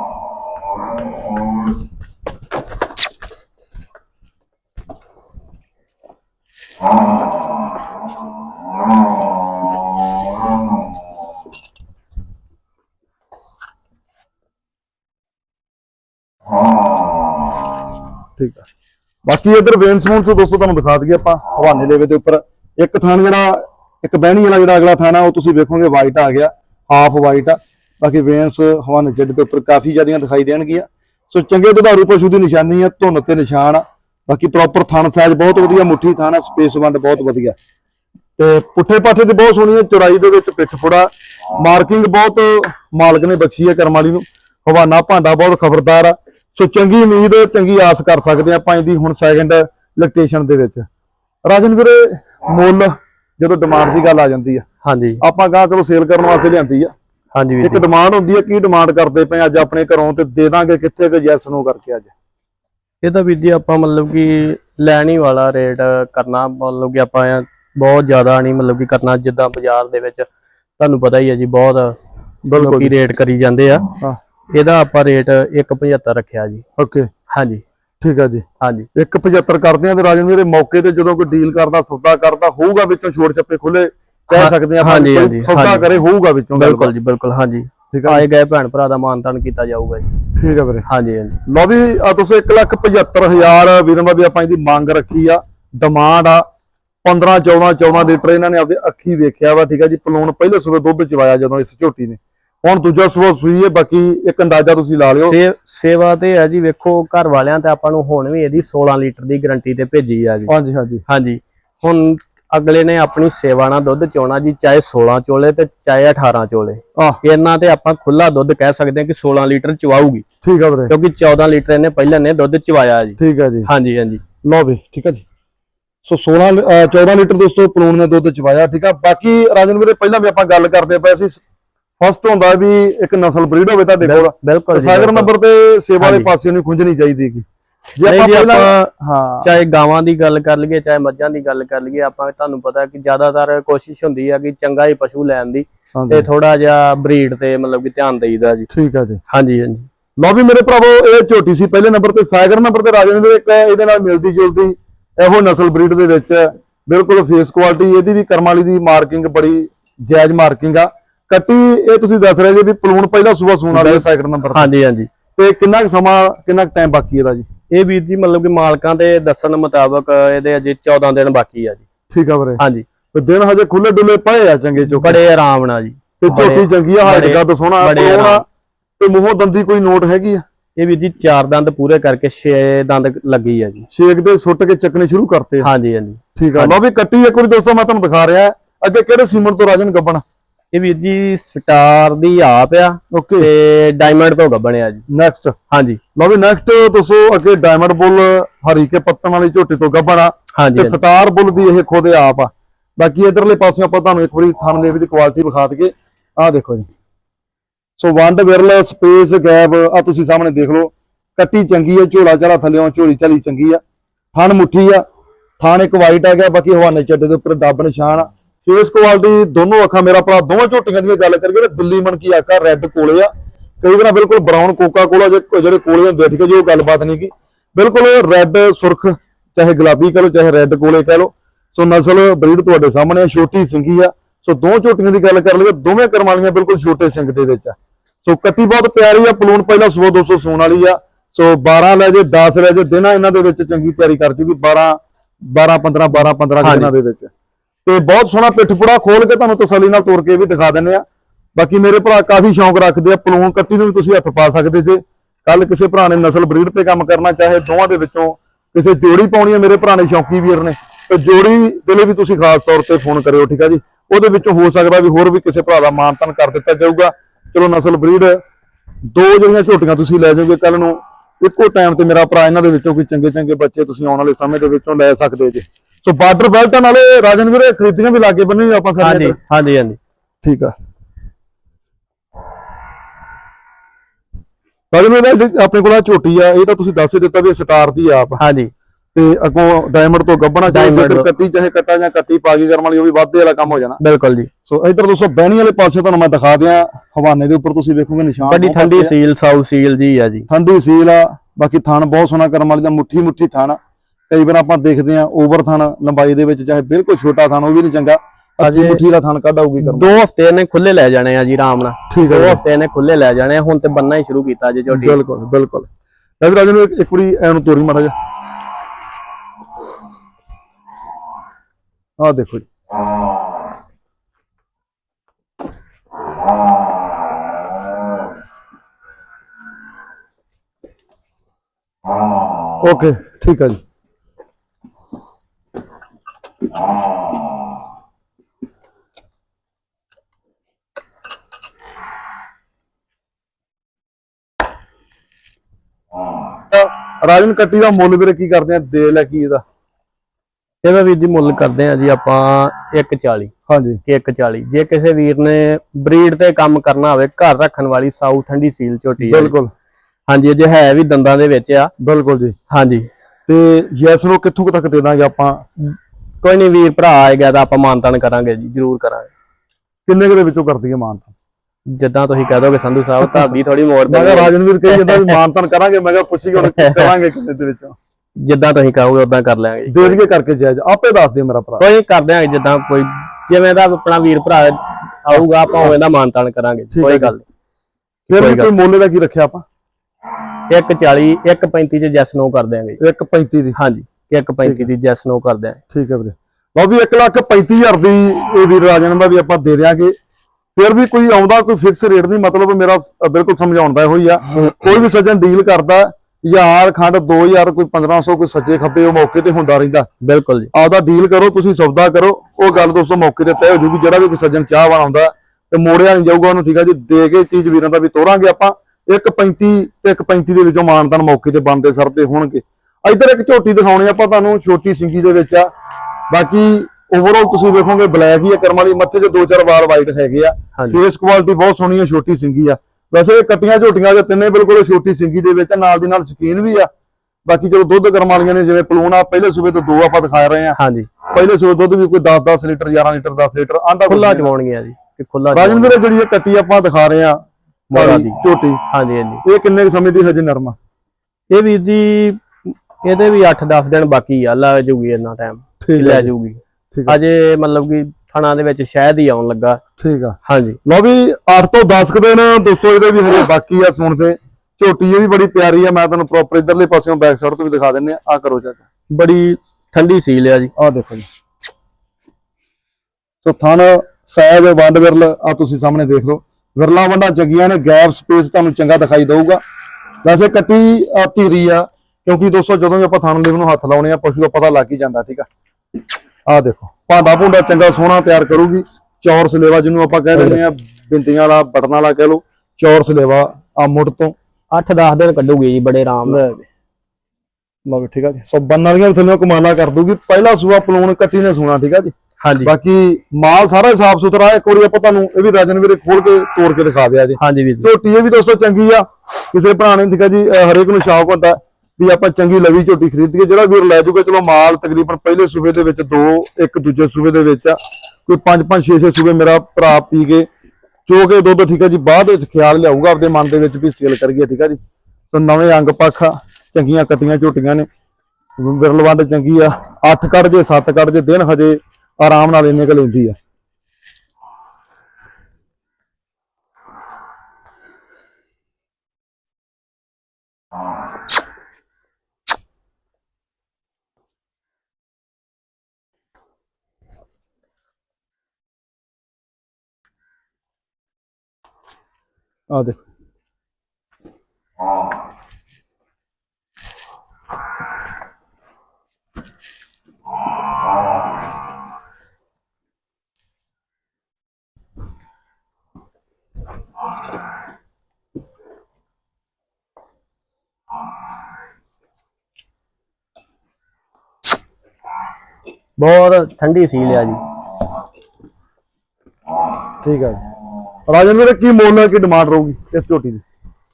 ਠੀਕ ਆ। ਬਾਕੀ ਇਧਰ ਵੇਨ ਸਮੂਨ ਤੋਂ ਦੋਸਤੋ ਤੁਹਾਨੂੰ ਦਿਖਾ ਦਈਏ ਆਪਾਂ, ਹਵਾਨੇ ਲੇਵੇ ਦੇ ਉੱਪਰ। ਇੱਕ ਥਾਨ ਜਿਹੜਾ, ਇੱਕ ਬਹਿਣੀ ਵਾਲਾ ਜਿਹੜਾ ਅਗਲਾ ਥਾਨ ਆ ਉਹ ਤੁਸੀਂ ਵੇਖੋਗੇ ਵਾਈਟ ਆ ਗਿਆ ਹਾਫ ਵਾਈਟ ਆ। ਬਾਕੀ ਵੇਨਸ ਹਵਾਨੇ ਜੱਡ ਦੇ ਉੱਪਰ ਕਾਫੀ ਜ਼ਿਆਦੀਆਂ ਦਿਖਾਈ ਦੇਣਗੀਆਂ। ਸੋ ਚੰਗੇ ਦੁਧਾਰੂ ਪਸ਼ੂ ਦੀ ਨਿਸ਼ਾਨੀ ਆ, ਧੁੰਨ ਤੇ ਨਿਸ਼ਾਨ ਆ। ਬਾਕੀ ਪ੍ਰੋਪਰ ਥਣ ਸਾਈਜ਼ ਬਹੁਤ ਵਧੀਆ, ਮੁੱਠੀ ਥਾਨ ਆ ਸਪੇਸ ਵੰਡ ਬਹੁਤ ਵਧੀਆ। ਤੇ ਪੁੱਠੇ ਪਾਠੇ ਤੇ ਬਹੁਤ ਸੋਹਣੀ ਹੈ ਚੌੜਾਈ ਦੇ ਵਿੱਚ ਪਿੱਠ ਫੁੜਾ। ਮਾਰਕਿੰਗ ਬਹੁਤ ਮਾਲਕ ਨੇ ਬਖਸ਼ੀ ਹੈ ਕਰਮ ਵਾਲੀ ਨੂੰ। ਹਵਾਨਾ ਭਾਂਡਾ ਬਹੁਤ ਖਬਰਦਾਰ ਆ। ਸੋ ਚੰਗੀ ਉਮੀਦ ਚੰਗੀ ਆਸ ਕਰ ਸਕਦੇ ਆ ਆਪਾਂ ਇਹਦੀ ਹੁਣ ਸੈਕੰਡ ਲੈਕਟੇਸ਼ਨ ਦੇ ਵਿੱਚ। ਰਾਜਨ ਵੀਰੇ ਮੁੱਲ ਜਦੋਂ ਡਿਮਾਂਡ ਦੀ ਗੱਲ ਆ ਜਾਂਦੀ ਆ। ਹਾਂਜੀ। ਆਪਾਂ ਗਾਂ ਚਲੋ ਸੇਲ ਕਰਨ ਵਾਸਤੇ ਲਿਆਂਦੀ ਆ। ਹਾਂਜੀ ਵੀਰ ਇੱਕ ਡਿਮਾਂਡ ਹੁੰਦੀ ਆ ਕੀ ਡਿਮਾਂਡ ਕਰਦੇ ਪਏ ਅੱਜ ਆਪਣੇ ਘਰੋਂ ਤੇ ਦੇ ਦਾਂਗੇ ਕਿੱਥੇ ਕਿ ਯੈਸ ਨੋ ਕਰਕੇ ਅੱਜ? ਇਹ ਤਾਂ ਵੀਰ ਜੀ ਆਪਾਂ ਮਤਲਬ ਕਿ ਲੈਣੀ ਵਾਲਾ ਰੇਟ ਕਰਨਾ ਮਤਲਬ ਕਿ ਆਪਾਂ ਬਹੁਤ ਜ਼ਿਆਦਾ ਨਹੀਂ ਮਤਲਬ ਕਿ ਕਰਨਾ ਜਿੱਦਾਂ ਬਾਜ਼ਾਰ ਦੇ ਵਿੱਚ ਤੁਹਾਨੂੰ ਪਤਾ ਹੀ ਹੈ ਜੀ ਬਹੁਤ ਬਿਲਕੁਲ ਲੋਕੀ ਰੇਟ ਕਰੀ ਜਾਂਦੇ ਆ। ਇਹਦਾ ਆਪਾਂ ਰੇਟ 175 ਰੱਖਿਆ ਜੀ। ਓਕੇ। ਹਾਂਜੀ। ਠੀਕ ਆ ਜੀ। ਹਾਂਜੀ। 175 ਕਰਦੇ ਆ ਤੇ ਰਾਜਨ ਵੀਰੇ ਮੌਕੇ ਤੇ ਜਦੋਂ ਕੋਈ ਡੀਲ ਕਰਦਾ ਸੌਦਾ ਕਰਦਾ ਹੋਊਗਾ ਵਿੱਚੋਂ ਛੋੜ ਛੱਪੇ ਖੁੱਲੇ ਕਹਿ ਸਕਦੇ ਆ ਹਾਂਜੀ, ਸੌਦਾ। ਕਰੇ ਹੋਊਗਾ ਵਿੱਚੋਂ ਬਿਲਕੁਲ ਜੀ ਬਿਲਕੁਲ ਹਾਂਜੀ। ਠੀਕ ਆ ਆਏ ਗਏ ਭੈਣ ਭਰਾ ਦਾ ਮਾਨਤਾਨ ਕੀਤਾ ਜਾਊਗਾ ਜੀ। ਠੀਕ ਆ ਵੀਰੇ। ਹਾਂਜੀ ਹਾਂਜੀ। ਲਓ ਵੀ ਆ ਤੁਸੀਂ 175000 ਵੀਰਾਂ ਦਾ ਵੀ ਆਪਾਂ ਇਹਦੀ ਮੰਗ ਰੱਖੀ ਆ। ਡਿਮਾਂਡ ਆ। 15 14 14 ਲੀਟਰ ਇਹਨਾਂ ਨੇ ਆਪਦੇ ਅੱਖੀ ਵੇਖਿਆ ਵਾ ਠੀਕ ਆ ਜੀ। ਪਲੂਣ ਪਹਿਲੇ ਸਵੇਰ ਦੁੱਧ ਚਵਾਇਆ ਜਦੋਂ ਇਸ ਝੋਟੀ ਨੇ। ਹੁਣ ਦੂਜਾ ਸਵੇਰ ਸੂਈ ਹੈ ਬਾਕੀ ਇੱਕ ਅੰਦਾਜ਼ਾ ਤੁਸੀਂ ਲਾ ਲਿਓ। ਸੇਵਾ ਤੇ ਹੈ ਜੀ ਵੇਖੋ ਘਰ ਵਾਲਿਆਂ ਤੇ ਆਪਾਂ ਨੂੰ ਹੁਣ ਵੀ ਇਹਦੀ 16 ਲੀਟਰ ਦੀ ਗਾਰੰਟੀ ਤੇ ਭੇਜੀ ਆ ਜੀ ਹਾਂਜੀ ਹਾਂਜੀ। ਹਾਂਜੀ। ਹੁਣ ਅਗਲੇ ਨੇ ਆਪਣੀ ਸੇਵਾ ਨਾਲ ਦੁੱਧ ਚੋਣਾ ਜੀ ਚਾਹੇ 16 ਚੋਲੇ ਤੇ ਚਾਹੇ 18 ਚੋਲੇ। ਇਹਨਾਂ ਤੇ ਆਪਾਂ ਖੁੱਲਾ ਦੁੱਧ ਕਹਿ ਸਕਦੇ ਹਾਂ ਕਿ 16 ਲੀਟਰ ਚਵਾਊਗੀ। ਠੀਕ ਆ ਵੀਰੇ। ਕਿਉਂਕਿ 14 ਲੀਟਰ ਇਹਨੇ ਪਹਿਲਾਂ ਨੇ ਦੁੱਧ ਚਵਾਇਆ ਜੀ। ਠੀਕ ਆ ਜੀ। ਹਾਂਜੀ ਹਾਂਜੀ। ਲਓ ਵੀ ਠੀਕ ਆ ਜੀ। ਸੋ 16 ਲ- ਅਹ 14 ਲੀਟਰ ਦੋਸਤੋ ਪਲੂਣ ਨੇ ਦੁੱਧ ਚਵਾਇਆ ਠੀਕ ਆ। ਬਾਕੀ ਰਾਜਨ ਵੀਰੇ ਪਹਿਲਾਂ ਵੀ ਆਪਾਂ ਗੱਲ ਕਰਦੇ ਪਏ ਸੀ ਫਸਟ ਹੁੰਦਾ ਵੀ ਇੱਕ ਨਸਲ ਬਰੀਡ ਹੋਵੇ ਤੁਹਾਡੇ ਕੋਲ ਬਿਲਕੁਲ ਸਾਗਰ। ਨੰਬਰ ਤੇ ਸੇਵਾ ਵਾਲੇ। ਪਾਸੇ ਨੂੰ ਖੁੰਝਣੀ ਚਾਹੀਦੀ ਹੈਗੀ। ਜੇ ਆਪਾਂ ਪਹਿਲਾਂ ਹਾਂ। ਚਾਹੇ ਗਾਵਾਂ ਦੀ ਗੱਲ ਕਰ ਲਈਏ ਚਾਹੇ ਮੱਝਾਂ ਦੀ ਗੱਲ ਕਰ ਲਈਏ ਆਪਾਂ ਤੁਹਾਨੂੰ ਪਤਾ ਕਿ ਜ਼ਿਆਦਾਤਰ ਕੋਸ਼ਿਸ਼ ਹੁੰਦੀ ਆ ਕਿ ਚੰਗਾ ਹੀ ਪਸ਼ੂ ਲੈਣ ਦੀ ਤੇ ਥੋੜਾ ਜਿਹਾ ਬਰੀਡ ਤੇ ਮਤਲਬ ਕਿ ਧਿਆਨ ਦੇਈਦਾ ਜੀ। ਠੀਕ ਆ ਜੀ। ਹਾਂਜੀ ਹਾਂਜੀ। ਲਓ ਵੀ ਮੇਰੇ ਭਰਾਵੋ ਇਹ ਝੋਟੀ ਸੀ ਪਹਿਲੇ ਨੰਬਰ ਤੇ ਸਾਗਰ ਨੰਬਰ ਤੇ ਰਾਜਨ ਵੀਰੇ ਇੱਕ ਇਹਦੇ ਨਾਲ ਮਿਲਦੀ ਜੁਲਦੀ ਇਹੋ ਨਸਲ ਬਰੀਡ ਦੇ ਵਿੱਚ ਬਿਲਕੁਲ ਫੇਸ ਕੁਆਲਿਟੀ ਇਹਦੀ ਵੀ ਕਰਮ ਵਾਲੀ ਦੀ ਮਾਰਕਿੰਗ ਬੜੀ ਜਾਇਜ਼ ਮਾਰਕਿੰਗ ਆ। ਕੱਟੀ ਇਹ ਤੁਸੀਂ ਦੱਸ ਰਹੇ ਜੀ ਵੀ ਪਲੂਣ ਪਹਿਲਾ ਸੂਬਾ ਸੂਣ ਵਾਲੀ ਸੈਕਿੰਡ ਨੰਬਰ ਹਾਂਜੀ ਹਾਂਜੀ। ਤੇ ਕਿੰਨਾ ਕੁ ਸਮਾਂ ਕਿੰਨਾ ਟਾਈਮ ਬਾਕੀ ਇਹਦਾ ਜੀ? ਇਹ ਵੀਰ ਜੀ ਮਤਲਬ ਕਿ ਮਾਲਕਾਂ ਦੇ ਦੱਸਣ ਮੁਤਾਬਕ ਇਹਦੇ ਅਜੇ 14 ਦਿਨ ਬਾਕੀ ਆ ਜੀ। ਠੀਕ ਆ ਵੀਰੇ। ਹਾਂਜੀ। ਤੇ ਦਿਨ ਹਜੇ ਖੁੱਲੇ ਡੁੱਲੇ ਪਏ ਆ ਚੰਗੇ ਚੋਕੇ। ਬੜੇ ਆਰਾਮ ਨਾਲ ਜੀ। ਤੇ ਝੋਟੀ ਚੰਗੀ ਆ ਹਾਈਟ ਗੱਦ ਸੋਹਣਾ ਬੜੇ ਪਲੂਣ। ਤੇ ਮੂੰਹੋਂ ਦੰਦੀ ਕੋਈ ਨੋਟ ਹੈਗੀ ਆ? ਇਹ ਵੀਰ ਜੀ ਚਾਰ ਦੰਦ ਪੂਰੇ ਕਰਕੇ 6 ਦੰਦ ਲੱਗੀ ਆ ਜੀ। ਛੇਕ ਦੇ ਸੁੱਟ ਕੇ ਚੱਕਣੇ ਸ਼ੁਰੂ ਕਰਤੇ ਹਾਂਜੀ ਹਾਂਜੀ। ਠੀਕ ਆ। ਲਓ ਵੀ ਕੱਟੀ ਇੱਕ ਵਾਰੀ ਦੋਸਤੋ ਮੈਂ ਤੁਹਾਨੂੰ ਦਿਖਾ ਰਿਹਾ। ਅੱਗੇ ਕਿਹੜੇ ਸੀਮਨ ਤੋਂ ਰਾਜਨ ਗੱਬਣ? ਇਹ ਵੀਰ ਜੀ ਸਟਾਰ ਦੀ ਆਪ ਆ ਓਕੇ ਤੇ ਡਾਇਮੰਡ ਤੋਂ ਗੱਬਣਿਆ ਜੀ। ਨੈਕਸਟ ਹਾਂਜੀ। ਲਓ ਵੀ ਨੈਕਸਟ ਦੱਸੋ ਅੱਗੇ ਡਾਇਮੰਡ ਬੁੱਲ ਹਰੀਕੇ ਪੱਤਨ ਵਾਲੀ ਝੋਟੀ ਤੋਂ ਗੱਬਣ ਆ। ਤੇ। ਸਟਾਰ ਬੁੱਲ ਦੀ ਇਹ ਖੁਦ ਆਪ ਆ। ਬਾਕੀ ਇਧਰਲੇ ਪਾਸੇ ਆਪਾਂ ਤੁਹਾਨੂੰ ਇੱਕ ਵਾਰੀ ਥਣ ਦੇ ਵੀ ਦੀ ਕੁਆਲਿਟੀ ਵਿਖਾ ਦਈਏ। ਆਹ ਦੇਖੋ ਜੀ। ਸੋ ਵੰਡ ਵਿਰਲ ਸਪੇਸ ਗੈਪ ਆ ਤੁਸੀਂ ਸਾਹਮਣੇ ਦੇਖ ਲਓ। ਕੱਟੀ ਚੰਗੀ ਹੈ ਝੋਲਾ ਚਾਲਾ ਥੱਲੇੋਂ ਝੋਲੀ ਚਾਲੀ ਚੰਗੀ ਆ। ਥਣ ਮੁੱਠੀ ਆ। ਥਣ ਇੱਕ ਵਾਈਟ ਆ ਗਿਆ ਬਾਕੀ ਹਵਾਨੇ ਚੱਡੇ ਦੇ ਉੱਪਰ ਡੱਬ ਨਿਸ਼ਾਨ ਆ। ਫੇਸ ਕੁਆਲਿਟੀ ਦੋਨੋਂ ਅੱਖਾਂ ਮੇਰਾ ਭਰਾ ਦੋਵਾਂ ਝੋਟੀਆਂ ਦੀ ਗੱਲ ਕਰੀਏ ਤਾਂ ਦਿੱਲੀ ਮਨ ਕੀ ਆਕਾ ਰੈੱਡ ਕੋਲੇ ਆ। ਕਈ ਵਾਰ ਬਿਲਕੁਲ ਬਰਾਊਨ ਕੋਕਾ ਕੋਲਾ ਜਿਹੜੇ ਕੋਲੇ ਹੁੰਦੇ ਠੀਕ ਹੈ ਜੀ ਉਹ ਗੱਲਬਾਤ ਨਹੀਂ ਕੀ। ਬਿਲਕੁਲ ਰੈੱਡ ਸੁਰਖ ਚਾਹੇ ਗੁਲਾਬੀ ਕਹ ਚਾਹੇ ਰੈੱਡ ਕੋਲੇ ਕਹ ਲਓ। ਸੋ ਨਸਲ ਬਰੀਡ ਤੁਹਾਡੇ ਸਾਹਮਣੇ ਛੋਟੀ ਸਿੰਗੀ ਆ। ਸੋ ਦੋ ਝੋਟੀਆਂ ਦੀ ਗੱਲ ਕਰ ਲਈਏ ਦੋਵੇਂ ਕਰਮ ਵਾਲੀਆਂ ਬਿਲਕੁਲ ਛੋਟੇ ਸਿੰਗ ਦੇ ਵਿੱਚ ਆ। ਸੋ ਕੱਟੀ ਬਹੁਤ ਪਿਆਰੀ ਆ ਪਲੂਣ ਪਹਿਲਾਂ 100 200 ਸੂਣ ਵਾਲੀ ਆ। ਸੋ 12 ਲੈ ਜੇ 10 ਲੈ ਜੇ ਦਿਨਾਂ ਇਹਨਾਂ ਦੇ ਵਿੱਚ ਚੰਗੀ ਤਿਆਰੀ ਕਰ ਜੂਗੀ 12 12 15 12 15 ਹਾਂਜੀ। ਦਿਨਾਂ ਦੇ ਵਿੱਚ। ਤੇ ਬਹੁਤ ਸੋਹਣਾ ਪਿੱਠ ਪੁੜਾ ਖੋਲ ਕੇ ਤੁਹਾਨੂੰ ਤਸੱਲੀ ਨਾਲ ਤੋੜ ਕੇ ਵੀ ਦਿਖਾ ਦਿੰਨੇ ਆ। ਬਾਕੀ ਮੇਰੇ ਭਰਾ ਕਾਫੀ ਸ਼ੌਂਕ ਰੱਖਦੇ ਆ ਪਲੂਣ ਕੱਟੀ ਨੂੰ ਵੀ ਤੁਸੀਂ ਹੱਥ ਪਾ ਸਕਦੇ ਜੇ। ਕੱਲ ਕਿਸੇ ਭਰਾ ਨੇ ਨਸਲ ਬਰੀਡ ਤੇ ਕੰਮ ਕਰਨਾ, ਚਾਹੇ ਦੋਵਾਂ ਦੇ ਵਿੱਚੋਂ ਕਿਸੇ ਜੋੜੀ ਪਾਉਣੀ ਹੈ ਮੇਰੇ ਭਰਾ ਨੇ ਸ਼ੌਂਕੀ ਵੀਰ ਨੇ। ਤੇ ਜੋੜੀ ਦੇ ਲਈ ਵੀ ਤੁਸੀਂ ਖਾਸ ਤੌਰ ਤੇ ਫੋਨ ਕਰਿਓ, ਠੀਕ ਆ ਜੀ? ਉਹਦੇ ਵਿੱਚੋਂ ਹੋ ਸਕਦਾ ਵੀ ਹੋਰ ਵੀ ਕਿਸੇ ਭਰਾ ਦਾ ਮਾਨਤਨ ਕਰ ਦਿੱਤਾ ਜਾਊਗਾ। ਚਲੋ ਨਸਲ ਬਰੀਡ, ਦੋ ਜਿਹੜੀਆਂ ਝੋਟੀਆਂ ਤੁਸੀਂ ਲੈ ਜਾਓਗੇ ਕੱਲ ਨੂੰ, ਇੱਕੋ ਟਾਈਮ ਤੇ ਮੇਰਾ ਭਰਾ ਇਹਨਾਂ ਦੇ ਵਿੱਚੋਂ ਕੋਈ ਚੰਗੇ ਚੰਗੇ ਬੱਚੇ ਤੁਸੀਂ ਆਉਣ ਵਾਲੇ ਸਮੇਂ ਦੇ ਵਿੱਚੋਂ ਲੈ ਸਕਦੇ ਜੇ। ਸੋ ਬਾਰਡਰ ਬੈਲਟਾਂ ਨਾਲੇ ਰਾਜਨ ਵੀਰੇ ਖਰੀਦੀਆਂ ਵੀ ਲਾਗੇ ਬੰਨੀ ਆਪਾਂ ਸਾਰੇ ਹਾਂਜੀ। ਹਾਂਜੀ ਹਾਂਜੀ ਠੀਕ ਆ ਰਾਜਨ ਵੀਰੇ ਆਪਣੇ ਕੋਲ ਆ ਝੋਟੀ ਆ ਇਹ ਤਾਂ ਤੁਸੀਂ ਦੱਸ ਹੀ ਦਿੱਤਾ ਵੀ ਸਟਾਰ ਦੀ ਆਪ। ਹਾਂਜੀ ਤੇ ਅੱਗੋਂ ਡਾਇਮੰਡ ਤੋਂ ਗੱਬਣਾ ਚਾਹੇ Diamond ਜੇਕਰ ਤੋਂ। ਕੱਟੀ ਚਾਹੇ ਕੱਟਾ ਜਾਂ ਕੱਟੀ ਪਾਗੀ ਕਰਨ ਵਾਲੀ ਉਹ ਵੀ ਵਾਧੇ ਵਾਲਾ ਕੰਮ ਹੋ ਜਾਣਾ ਬਿਲਕੁਲ ਜੀ ਸੋ ਇਧਰ ਦੋਸਤੋ ਬਹਿਣੀ ਵਾਲੇ ਪਾਸੇ ਤੁਹਾਨੂੰ ਮੈਂ ਦਿਖਾ ਦਿਆਂ ਹਵਾਨੇ ਦੇ ਉੱਪਰ ਤੁਸੀਂ ਵੇਖੋਗੇ ਨਿਸ਼ਾਨ ਬੜੀ ਠੰਡੀ। ਸੀਲ ਸਾਊ ਸੀਲ ਜੀ ਆ ਜੀ ਠੰਡੀ ਸੀਲ ਆ ਬਾਕੀ ਥਣ ਬਹੁਤ ਸੋਹਣਾ ਕਰਮ ਵਾਲੀ ਦਾ ਮੁੱਠੀ ਮੁੱਠੀ ਥਣ ਆ। ਕਈ ਵਾਰ ਆਪਾਂ ਦੇਖਦੇ ਆ ਓਵਰ ਥਣ ਲੰਬਾਈ ਦੇ ਵਿੱਚ ਚਾਹੇ ਬਿਲਕੁਲ ਛੋਟਾ ਥਣ ਉਹ ਵੀ ਨਹੀਂ ਚੰਗਾ। ਅੱਜੀ ਮੁੱਠੀ ਦਾ ਥਣ ਕੱਢ ਆਊਗੀ ਕਰਮ। ਦੋ ਹਫ਼ਤੇ ਨੇ ਖੁੱਲੇ ਲੈ ਜਾਣੇ ਆ ਜੀ ਆਰਾਮ ਨਾਲ। ਠੀਕ ਦੋ ਹੈ ਜੀ। ਹਫ਼ਤੇ ਨੇ ਖੁੱਲੇ ਲੈ ਜਾਣੇ ਆ, ਹੁਣ ਤੇ ਬੰਨਾ ਹੀ ਸ਼ੁਰੂ ਕੀਤਾ ਜੀ ਝੋਟੀ। ਬਿਲਕੁਲ ਬਿਲਕੁਲ। ਲੈ ਵੀ ਰਾਜਨ ਨੂੰ ਇੱਕ- ਵਾਰੀ ਐਨੂੰ ਤੋਰੀ ਮਾੜਾ ਜਾ ਆਹ ਦੇਖੋ ਜੀ। ਓਕੇ ਠੀਕ ਹੈ ਜੀ। ਰਾਜਨ ਕੱਟੀ ਦਾ ਮੁੱਲ ਵੀਰੇ ਕੀ ਕਰਦੇ ਆ? ਦੇ ਲੈ ਕੀ ਇਹਦਾ? ਇਹਦਾ ਵੀਰ ਜੀ ਮੁੱਲ ਕਰਦੇ ਆ ਜੀ ਆਪਾਂ 140 ਹਾਂਜੀ। ਕਿ 140 ਜੇ ਕਿਸੇ ਵੀਰ ਨੇ ਬਰੀਡ ਤੇ ਕੰਮ ਕਰਨਾ ਹੋਵੇ ਘਰ ਰੱਖਣ ਵਾਲੀ ਸਾਊ ਠੰਡੀ ਸੀਲ ਝੋਟੀ। ਬਿਲਕੁਲ। ਹਾਂਜੀ ਅਜੇ ਹੈ ਵੀ ਦੰਦਾਂ ਦੇ ਵਿੱਚ ਆ। ਬਿਲਕੁਲ ਜੀ। ਹਾਂਜੀ। ਤੇ ਯੈਸ ਨੂੰ ਕਿੱਥੋਂ ਤੱਕ ਦੇ ਦਾਂਗੇ ਆਪਾਂ? ਕੋਈ ਨਹੀਂ ਵੀਰ ਭਰਾ ਆਏਗਾ ਤਾਂ ਆਪਾਂ ਮਾਨਤਾਨ ਕਰਾਂਗੇ ਜੀ ਜ਼ਰੂਰ ਕਰਾਂਗੇ। ਕਿੰਨੇ ਕੁ ਦੇ ਵਿੱਚੋਂ ਕਰ ਦਈਏ ਮਾਨਤਾਨ? ਜਿੱਦਾਂ ਤੁਸੀਂ ਕਹਿ ਦੋਗੇ ਸੰਧੂ ਸਾਹਿਬ ਤੁਹਾਡੀ ਥੋੜੀ ਮੋੜ ਮੈਂ ਕਿਹਾ ਦੇਣੀ ਰਾਜਨਵੀਰ ਕਹੀ ਜਾਂਦਾ ਵੀ ਮਾਨਤਾਨ ਕਰਾਂਗੇ ਮੈਂ ਕਿਹਾ ਪੁੱਛੀ ਹੁਣ ਕਰਾਂਗੇ ਕਿੰਨੇ ਦੇ ਵਿੱਚੋਂ। ਜਿੱਦਾਂ ਤੁਸੀਂ ਕਹੋਗੇ ਉਦਾਂ ਕਰ ਲਾਂਗੇ ਜੀ। ਦੇ ਦਈਏ ਕਰਕੇ ਜਾਇਜ਼ ਆਪੇ ਦੱਸ ਦਿਓ ਮੇਰਾ ਭਰਾ। ਕੋਈ ਕਰ ਦਿਆਂਗੇ ਜਿੱਦਾਂ ਕੋਈ ਜਿਵੇਂ ਦਾ ਆਪਣਾ ਵੀਰ ਭਰਾ ਆਊਗਾ ਆਪਾਂ ਉਵੇਂ ਦਾ ਮਾਨਤਾਨ ਕਰਾਂਗੇ ਕੋਈ। ਗੱਲ। ਫਿਰ ਕੋਈ ਮੁੱਲ ਦਾ ਕੀ ਰੱਖਿਆ ਆਪਾਂ? 140 135 ਚ ਜੈਸ ਨੋ ਕਰ ਦਿਆਂਗੇ। ਜੀ। 1.35 ਦੀ। ਹਾਂਜੀ 135 ਦੀ ਜੈਸ ਨੋ ਕਰ ਦਿਆਂਗੇ। ਠੀਕ ਹੈ ਵੀਰੇ। ਲਓ ਵੀ 1 ਲੱਖ 35000 ਦੀ ਇਹ ਵੀਰ ਰਾਜਨ ਦਾ ਵੀ ਆਪਾਂ ਦੇ ਦਿਆਂਗੇ। ਫਿਰ ਵੀ ਕੋਈ ਆਉਂਦਾ ਕੋਈ ਫਿਕਸ ਰੇਟ ਨਹੀਂ ਮਤਲਬ ਮੇਰਾ ਬਿਲਕੁਲ ਸਮਝਾਉਣ ਦਾ ਇਹੋ ਹੀ ਆ। ਕੋਈ ਵੀ ਸੱਜਣ ਡੀਲ ਕਰਦਾ ਹਜ਼ਾਰ ਖੰਡ 2000 ਕੋਈ 1500 ਕੋਈ ਸੱਜੇ ਖੱਬੇ ਉਹ ਮੌਕੇ ਤੇ ਹੁੰਦਾ ਰਹਿੰਦਾ। ਬਿਲਕੁਲ ਜੀ। ਆਪਦਾ ਡੀਲ ਕਰੋ ਤੁਸੀਂ ਸੌਦਾ ਕਰੋ ਉਹ ਗੱਲ ਦੋਸਤੋ ਮੌਕੇ ਤੇ ਤੈਅ ਹੋ ਜੂਗੀ ਜਿਹੜਾ ਵੀ ਕੋਈ ਸੱਜਣ ਚਾਹ ਆਉਂਦਾ ਤੇ ਮੋੜਿਆ ਨਹੀਂ ਜਾਊਗਾ ਉਹਨੂੰ ਠੀਕ ਆ ਜੀ। ਦੇ ਕੇ ਚੀਜ਼ ਵੀਰਾਂ ਦਾ ਵੀ ਤੋਰਾਂਗੇ ਆਪਾਂ। 1.35 ਤੇ 1.35 ਦੇ ਵਿੱਚੋਂ ਮਾਨਤਨ ਮੌਕੇ ਤੇ ਬਣਦੇ ਸਰਦੇ ਹੋਣਗੇ। ਇੱਧਰ ਇੱਕ ਝੋਟੀ ਦਿਖਾਉਣੀ ਆਪਾਂ ਤੁਹਾਨੂੰ ਛੋਟੀ ਸਿੰਗੀ ਦੇ ਵਿੱਚ ਆ। ਬਾਕੀ ਓਵਰਆਲ ਤੁਸੀਂ ਵੇਖੋਗੇ ਬਲੈਕ ਹੀ ਆ ਕਰਮ ਵਾਲੀ ਮੱਥੇ 'ਚ ਦੋ ਚਾਰ ਵਾਲ ਵਾਈਟ ਹੈਗੇ ਆ। ਫੇਸ ਕੁਆਲਿਟੀ ਬਹੁਤ ਸੋਹਣੀ ਆ ਛੋਟੀ ਸਿੰਗੀ ਆ। ਵੈਸੇ ਇਹ ਕੱਟੀਆਂ ਝੋਟੀਆਂ ਦੇ ਤਿੰਨੇ ਬਿਲਕੁਲ ਛੋਟੀ ਸਿੰਗੀ ਦੇ ਵਿੱਚ ਨਾਲ ਦੀ ਨਾਲ ਸਕੀਨ ਵੀ ਆ। ਬਾਕੀ ਚਲੋ ਦੁੱਧ ਕਰਮ ਵਾਲੀਆਂ ਨੇ ਜਿਵੇਂ ਪਲੂਣ ਆ ਪਹਿਲੇ ਸੂਬੇ ਤੋਂ ਦੋ ਆਪਾਂ ਦਿਖਾ ਰਹੇ ਆ। ਹਾਂਜੀ। ਪਹਿਲੇ ਸੂਬੇ ਦੁੱਧ ਵੀ ਕੋਈ 10-10 ਲੀਟਰ 11 ਲੀਟਰ 10 ਲੀਟਰ ਆਂਦਾ ਖੁੱਲਾ ਚਵਾਉਣਗੀਆਂ ਜੀ ਕਿ ਖੁੱਲਾ ਰਾਜਨ ਵੀਰੇ ਜਿਹੜੀ ਇਹ ਕੱਟੀ ਆਪਾਂ ਦਿਖਾ ਰਹੇ ਆ ਕਾਲੀ ਦੀ। ਝੋਟੀ ਹਾਂਜੀ ਹਾਂਜੀ। ਇਹ ਕਿੰਨੇ ਸਮੇਂ ਦੀ ਹਜੇ ਨਰਮਾ? ਇਹ ਵੀਰ ਜੀ ਇਹਦੇ ਵੀ 8-10 ਦਿਨ ਬਾਕੀ ਆ ਲੈ ਜੂਗੀ ਇੰਨਾ ਟਾਈਮ ਲੈ ਜੂਗੀ। ਅਜੇ ਮਤਲਬ ਕਿ ਥਣਾ ਦੇ ਵਿੱਚ ਸ਼ਹਿਦ ਹੀ ਆਉਣ ਲੱਗਾ। ਠੀਕ ਆ। ਹਾਂਜੀ। ਲਓ ਵੀ 8 ਤੋਂ 10 ਕੁ ਦਿਨ ਦੋਸਤੋ ਇਹਦੇ ਵੀ ਹਜੇ ਬਾਕੀ ਆ ਸੁਣ ਤੇ ਝੋਟੀ ਇਹ ਵੀ ਬੜੀ ਪਿਆਰੀ ਆ ਮੈਂ ਤੁਹਾਨੂੰ ਪ੍ਰੋਪਰ ਇਧਰਲੇ ਪਾਸਿਓਂ ਬੈਕ ਸਾਈਡ ਤੋਂ ਵੀ ਦਿਖਾ ਦਿੰਨੇ ਆ। ਆ ਕਰੋ ਚੈੱਕ ਬੜੀ ਠੰਡੀ ਸੀਲ ਆ ਜੀ। ਆ ਦੇਖੋ ਜੀ। ਸੋ ਥਣ ਸਹਿਜ ਵੰਡ ਵਿਰਲ ਆ ਤੁਸੀਂ ਸਾਹਮਣੇ ਦੇਖ ਲਓ। ਵਿਰਲਾ ਵੰਡਾਂ ਚੰਗੀਆਂ ਨੇ ਗੈਪ ਸਪੇਸ ਤੁਹਾਨੂੰ ਚੰਗਾ ਦਿਖਾਈ ਦਊਗਾ। ਵੈਸੇ ਕੱਟੀ ਧੀਰੀ ਆ ਕਿਉਂਕਿ ਦੋਸਤੋ ਜਦੋਂ ਵੀ ਆਪਾਂ ਥਣ ਲਿਵ ਨੂੰ ਹੱਥ ਲਾਉਣੇ ਆ ਪਸ਼ੂ ਦਾ ਪਤਾ ਲੱਗ ਹੀ ਜਾਂਦਾ ਠੀਕ ਆ। ਆ ਦੇਖੋ ਭਾਂਡਾ ਭੁੰਡਾ ਚੰਗਾ ਸੋਹਣਾ ਤਿਆਰ ਕਰੂਗੀ ਚੌਰ ਸਲੇਵਾ ਜਿਹਨੂੰ ਆਪਾਂ ਕਹਿ ਦਿੰਦੇ ਆ ਬਿੰਦੀਆਂ ਵਾਲਾ ਬਟਨ ਵਾਲਾ ਕਹਿ ਲਓ ਚੌਰ ਸਲੇਵਾ ਆ ਮੁੱਢ ਤੋਂ। 8-10 ਦਿਨ ਕੱਢੂਗੀ ਜੀ ਬੜੇ ਆਰਾਮ ਨਾਲ। ਲਓ ਠੀਕ ਆ ਜੀ। ਸੋ ਬੰਨ ਵਾਲੀਆਂ ਵੀ ਥੱਲੇ ਕਮਾਨਾ ਕਰ ਦੂਗੀ। ਪਹਿਲਾ ਸੂਆ ਪਲੂਣ ਕੱਟੀ ਨੇ ਸੋਣਾ ਠੀਕ ਆ ਜੀ। ਹਾਂਜੀ। ਬਾਕੀ ਮਾਲ ਸਾਰਾ ਸਾਫ਼ ਸੁਥਰਾ ਹੈ ਇੱਕ ਵਾਰੀ ਆਪਾਂ ਤੁਹਾਨੂੰ ਇਹ ਵੀ ਰਾਜਨ ਵੀਰੇ ਖੋਲ ਕੇ ਤੋੜ ਕੇ ਦਿਖਾ ਦਿਆ ਜੀ। ਹਾਂਜੀ ਵੀਰ ਝੋਟੀ ਇਹ ਵੀ ਦੋਸਤੋ ਚੰਗੀ ਆ। ਕਿਸੇ ਭਰਾ ਨੇ ਠੀਕ ਆ ਜੀ ਹਰੇਕ ਨੂੰ ਸ਼ੌਕ ਹੁੰਦਾ। ਵੀ ਆਪਾਂ ਚੰਗੀ ਲਵੀ ਝੋਟੀ ਖਰੀਦੀਏ, ਜਿਹੜਾ ਵੀਰ ਲੈ ਜੂਗਾ ਚਲੋ ਮਾਲ ਤਕਰੀਬਨ ਪਹਿਲੇ ਸੂਬੇ ਦੇ ਵਿੱਚ ਦੋ, ਇੱਕ ਦੂਜੇ ਸੂਬੇ ਦੇ ਵਿੱਚ ਆ। ਕੋਈ ਪੰਜ ਪੰਜ, ਛੇ ਛੇ ਸੂਬੇ ਮੇਰਾ ਭਰਾ ਪੀ ਕੇ ਚੋ ਕੇ ਦੁੱਧ, ਠੀਕ ਹੈ ਜੀ, ਬਾਅਦ ਵਿੱਚ ਖਿਆਲ ਲਿਆਊਗਾ ਆਪਦੇ ਮਨ ਦੇ ਵਿੱਚ ਵੀ ਸੇਲ ਕਰੀਏ, ਠੀਕ ਆ ਜੀ। ਤਾਂ ਨਵੇਂ ਅੰਗ ਪੱਖ ਆ, ਚੰਗੀਆਂ ਕੱਟੀਆਂ ਝੋਟੀਆਂ ਨੇ। ਵਿਰਲਵੰਡ ਚੰਗੀ ਆ 8 ਕੱਢ ਜੇ 7 ਕੱਢ ਜੇ, ਦਿਨ ਹਜੇ ਆਰਾਮ ਨਾਲ ਇੰਨੇ ਕੁ ਲੈਂਦੀ ਆ। ਆ ਦੇਖੋ। ਬਹੁਤ ਠੰਡੀ ਸੀਲ ਆ ਜੀ। ਠੀਕ ਆ ਜੀ। ਰਾਜਨ ਵੀਰੇ ਕੀ ਮੁੱਲ ਹੈ ਕੀ ਡਿਮਾਂਡ ਰਹੂਗੀ ਇਸ ਝੋਟੀ ਦੀ?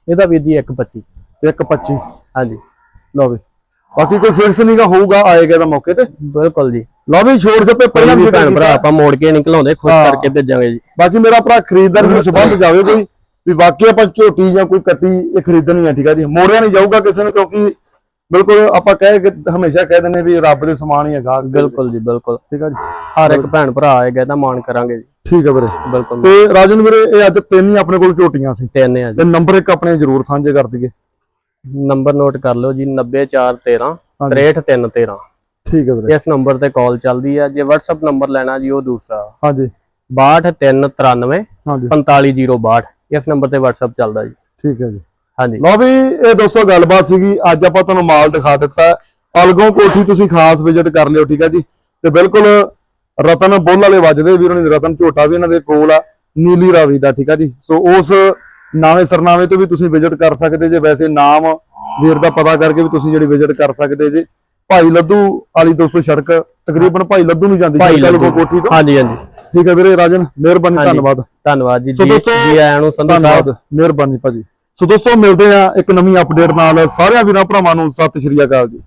ਇਹਦਾ ਵੀਰ ਜੀ 1.25 ਇੱਕ 25 ਹਾਂਜੀ। ਲਓ ਵੀ। ਬਾਕੀ ਕੋਈ ਫਿਕਸ ਨਹੀਂਗਾ ਹੋਊਗਾ ਆਏਗਾ ਦਾ ਮੌਕੇ ਤੇ। ਬਿਲਕੁਲ ਜੀ। ਲਓ ਵੀ ਛੋੜ ਛੱਪੇ ਪਹਿਲਾਂ ਵੀ ਭੈਣ। ਭਰਾ ਆਪਾਂ ਮੋੜ ਕੇ ਨਿਕਲਾਉਂਦੇ ਖੁਸ਼। ਕਰਕੇ ਭੇਜਾਂਗੇ ਜੀ। ਬਾਕੀ ਮੇਰਾ ਭਰਾ ਖਰੀਦਦਾਰ ਨੂੰ ਸੰਬੰਧ ਜਾਵੇ ਕੋਈ ਵੀ ਬਾਕੀ ਆਪਾਂ ਝੋਟੀ ਜਾਂ ਕੋਈ ਕੱਟੀ ਇਹ ਖਰੀਦਣੀ ਆ ਠੀਕ ਆ ਜੀ। ਮੋੜਿਆ ਨਹੀਂ ਜਾਊਗਾ ਕਿਸੇ ਨੂੰ ਕਿਉਂਕਿ ਬਿਲਕੁਲ ਆਪਾਂ ਕਹਿ ਕੇ ਹਮੇਸ਼ਾ ਕਹਿ ਦਿੰਦੇ ਵੀ ਰੱਬ ਦੇ ਸਮਾਨ ਹੀ ਹੈਗਾ। ਬਿਲਕੁਲ ਜੀ ਬਿਲਕੁਲ। ਠੀਕ ਆ ਜੀ? ਹਰ ਇੱਕ ਭੈਣ ਭਰਾ ਆਏਗਾ ਤਾਂ ਮਾਣ ਕਰਾਂਗੇ ਜੀ। ਠੀਕ ਆ ਵੀਰੇ। ਬਿਲਕੁਲ। ਤੇ ਰਾਜਨ ਵੀਰੇ ਇਹ ਅੱਜ ਤਿੰਨ ਹੀ ਆਪਣੇ ਕੋਲ ਝੋਟੀਆਂ ਸੀ। ਤਿੰਨ ਆ ਜੀ। ਤੇ ਨੰਬਰ ਇੱਕ ਆਪਣੇ ਜ਼ਰੂਰ ਸਾਂਝੇ ਕਰ ਦਈਏ। ਨੰਬਰ ਨੋਟ ਕਰ ਲਓ ਜੀ 90413 ਹਾਂਜੀ। 63313 ਠੀਕ ਆ ਵੀਰੇ। ਇਸ ਨੰਬਰ ਤੇ ਕਾਲ ਚੱਲਦੀ ਆ। ਜੇ WhatsApp ਨੰਬਰ ਲੈਣਾ ਜੀ ਉਹ ਦੂਸਰਾ। ਹਾਂਜੀ। 62393 ਹਾਂਜੀ। 4502 ਇਸ ਨੰਬਰ ਤੇ WhatsApp ਚੱਲਦਾ ਜੀ। ਠੀਕ ਹੈ ਜੀ। ਹਾਂਜੀ। ਲਓ ਵੀ ਇਹ ਦੋਸਤੋ ਗੱਲਬਾਤ ਸੀਗੀ ਅੱਜ ਆਪਾਂ ਤੁਹਾਨੂੰ ਮਾਲ ਦਿਖਾ ਦਿੱਤਾ ਅਲਗੋਂ ਕੋਠੀ ਤੁਸੀਂ ਖਾਸ ਵਿਜ਼ਿਟ ਕਰ ਲਿਓ ਠੀਕ ਹੈ ਜੀ? ਤੇ ਬਿਲਕੁਲ ਰਤਨ ਬੁੱਲ ਵਾਲੇ ਵੱਜਦੇ ਵੀਰ ਨੇ ਰਤਨ ਝੋਟਾ ਵੀ ਇਹਨਾਂ ਦੇ ਕੋਲ ਆ ਨੀਲੀ ਰਾਵੀ ਦਾ ਠੀਕ ਹੈ ਜੀ? ਸੋ ਉਸ ਨਾਵੇਂ ਸਰਨਾਵੇਂ ਤੋਂ ਵੀ ਤੁਸੀਂ ਵਿਜ਼ਿਟ ਕਰ ਸਕਦੇ ਜੇ ਵੈਸੇ ਨਾਮ ਵੀਰ ਦਾ ਪਤਾ ਕਰਕੇ ਵੀ ਤੁਸੀਂ ਜਿਹੜੀ ਵਿਜ਼ਿਟ ਕਰ ਸਕਦੇ ਜੇ। ਭਾਈ ਲੱਦੂ ਵਾਲੀ ਦੋਸਤੋ ਸੜਕ ਤਕਰੀਬਨ ਭਾਈ ਲੱਦੂ ਨੂੰ ਜਾਂਦੀ ਅਲਗੋਂ ਲੱਡੂ ਕੋਠੀ ਤੋਂ। ਹਾਂਜੀ ਹਾਂਜੀ। ਠੀਕ ਹੈ ਵੀਰੇ ਰਾਜਨ ਮਿਹਰਬਾਨੀ। ਧੰਨਵਾਦ। ਧੰਨਵਾਦ ਜੀ ਜੀ ਆਇਆਂ ਨੂੰ ਸੰਧੂ ਸਾਹਿਬ। ਮਿਹਰਬਾਨੀ ਭਾਜੀ। ਸੋ ਦੋਸਤੋ, ਮਿਲਦੇ ਆ ਇੱਕ ਨਵੀਂ ਅਪਡੇਟ ਨਾਲ। ਸਾਰਿਆਂ ਵੀਰਾਂ, ਭਰਾਵਾਂ ਨੂੰ ਸਤਿ ਸ਼੍ਰੀ ਅਕਾਲ ਜੀ।